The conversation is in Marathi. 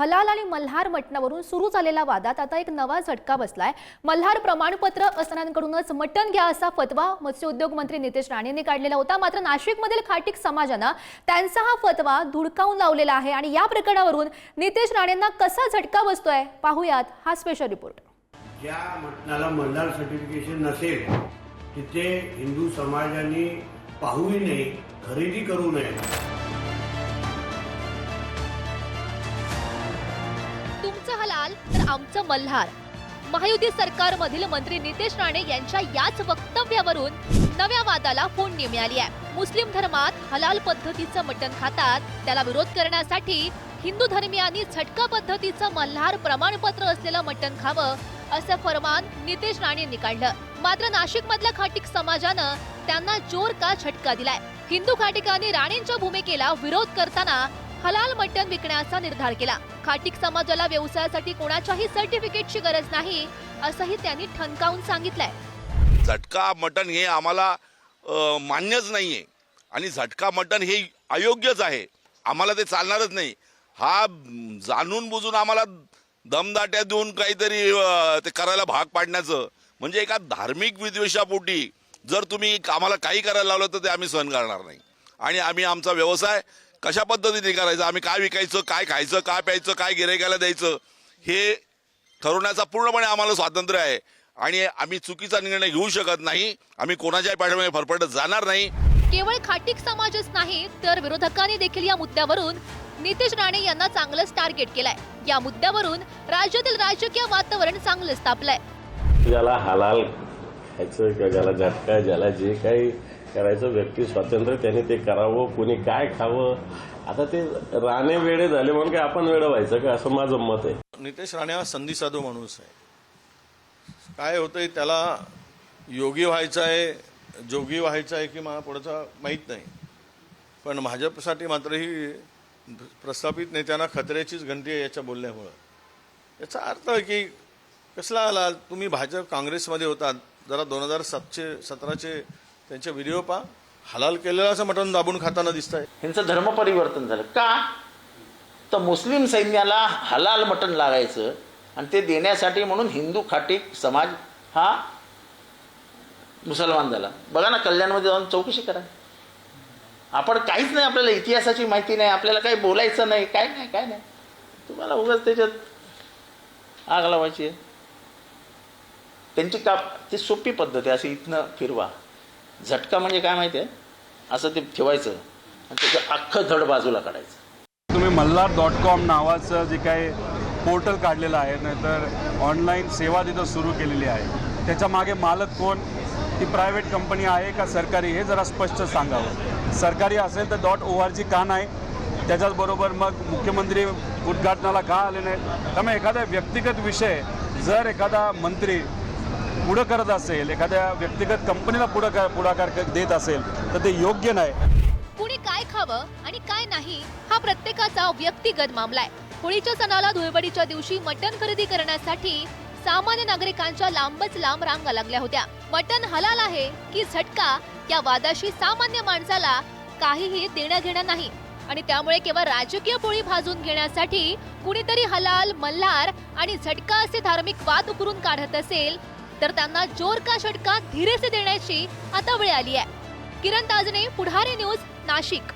हलाल आणि मल्हार मटणावरून सुरू झालेल्या वादात आता एक नवा झटका बसलाय. मल्हार प्रमाणपत्र असणाऱ्यांकडूनच मटण घ्या असा फतवा मत्स्योद्योग मंत्री नितेश राणेंनी काढलेला होता. मात्र नाशिकमधील खाटीक समाजानं त्यांचा हा फतवा धुडकावून लावलेला आहे आणि या प्रकरणावरून नितेश राणेंना कसा झटका बसतोय पाहूयात हा स्पेशल रिपोर्ट ज्या मटणाला मल्हार सर्टिफिकेशन नसेल तिथे हिंदू समाजाने पाहूही नये खरेदी करू नये. तुमचं हलाल तर आमचं मल्हार. महायुती सरकारमधील मंत्री नितेश राणे यांच्या याच वक्तव्यावरून नव्या वादाला फोडणी मिळाली आहे. मुस्लिम धर्मात हलाल पद्धतीचं मटण खातात त्याला विरोध करण्यासाठी हिंदू धर्मियांनी झटका पद्धतीचं मल्हार प्रमाणपत्र असलेलं मटण खावं असं फरमान नितेश राणेंनी काढलं. मात्र नाशिक मधल्या खाटीक समाजानं त्यांना जोर का झटका दिलाय? हिंदू खाटिकांनी राणेंच्या भूमिकेला विरोध करताना हलाल मटण विकण्याचा निर्धार केला. खाटीक समाजाला व्यवसायासाठी कोणाच्याही सर्टिफिकेटची गरज नाही असंही त्यांनी ठणकावून सांगितलंय. झटका मटण हे आम्हाला मान्यच नाही आहे आणि झटका मटण हे अयोग्यच आहे. आम्हाला ते चालणारच नाही. हा जाणून बुजून आम्हाला दमदाट्या देऊन काहीतरी ते करायला भाग पाडण्याचं. म्हणजे एका धार्मिक विद्वेषापोटी जर तुम्ही आम्हाला काही करायला लावलं तर ते आम्ही सहन करणार नाही. आणि आम्ही आमचा व्यवसाय कशा पद्धतीने करायचा? आम्ही काय विकायचं काय खायचं काय प्यायचं काय गिरायकाला द्यायचं? हे ठरवण्याचा पूर्णपणे आम्हाला स्वातंत्र्य आहे. आणि आम्ही चुकीचा निर्णय घेऊ शकत नाही. आम्ही कोणाच्याही पाठीमागे फरफटत जाणार नाही. केवळ खाटीक समाजच नाही तर विरोधकांनी देखील या मुद्द्यावरून नितेश राणे यांना चांगलंच टार्गेट केलंय. या मुद्द्यावरून राज्यातील राजकीय वातावरण चांगलंच तापलंय. ज्याला हलाल खायचं किंवा ज्याला झटका ज्याला जे काही करायचं व्यक्ती स्वातंत्र्य त्याने ते करावं कुणी काय खावं. आता ते राणे वेळे झाले म्हणून काय आपण वेळ व्हायचं का? असं माझं मत आहे. नितेश राणे हा संधी साधू माणूस आहे. काय होतंय त्याला योगी व्हायचं आहे जोगी व्हायचं आहे की मला पुढचा माहीत नाही. पण भाजपसाठी मात्र ही प्रस्थापित नेत्यांना खतऱ्याचीच घंटी आहे याच्या बोलण्यामुळं. याचा अर्थ आहे की कसला आला? तुम्ही भाजप काँग्रेसमध्ये होतात. जरा दोन हजार सातशे सतराचे त्यांचे व्हिडिओ पहा. हलाल केलेलं असं मटण दाबून खाताना दिसत आहे ह्यांचं धर्म परिवर्तन झालं. का? तर मुस्लिम सैन्याला हलाल मटण लागायचं आणि ते देण्यासाठी म्हणून हिंदू खाटीक समाज हा मुसलमान झाला. बघा ना कल्याणमध्ये जाऊन चौकशी करा. आपण काहीच नाही आपल्याला इतिहासाची माहिती नाही आपल्याला काही बोलायचं नाही काय नाही काय नाही. तुम्हाला उगाच त्याच्यात आग लावायची आहे. त्यांची का ती सोपी पद्धत आहे अशी इथनं फिरवा. झटका म्हणजे काय माहिती आहे असं ते ठेवायचं. आणि त्याचं अख्खं धड बाजूला काढायचं. तुम्ही मल्हार डॉट कॉम नावाचं जे काही पोर्टल काढलेलं आहे नाहीतर ऑनलाईन सेवा तिथं सुरू केलेली आहे. त्याच्यामागे मालक कोण? ती प्रायव्हेट कंपनी आहे का सरकारी? हे जरा स्पष्ट सांगावं. सरकारी असेल तर डॉट ओ आर जी का नाही? त्याच्याचबरोबर मग मुख्यमंत्री उद्घाटनाला का आले नाहीत? त्यामुळे एखादा व्यक्तिगत विषय जर एखादा मंत्री पुढं करत असेल एखाद्या व्यक्तिगत कंपनीला पुढं पुढाकार देत असेल तर ते योग्य नाही. कुणी काय खावं आणि काय नाही हा प्रत्येकाचा व्यक्तिगत मामला आहे. होळीच्या सणाला धुळवडीच्या दिवशी मटण खरेदी करण्यासाठी सामान्य नागरिकांच्या लांबच लांब रांगा लागल्या होत्या. मटण हलाल आहे की झटका या वादाशी सामान्य माणसाला काहीही देणं घेणं नाही. आणि त्यामुळे केवळ राजकीय पोळी भाजून घेण्यासाठी कुणीतरी हलाल मल्हार आणि झटका असे धार्मिक वाद उकरून काढत असेल तर त्यांना जोर का झटका धीरेसे देण्याची आता वेळ आली आहे. किरण ताजने पुढारी न्यूज नाशिक.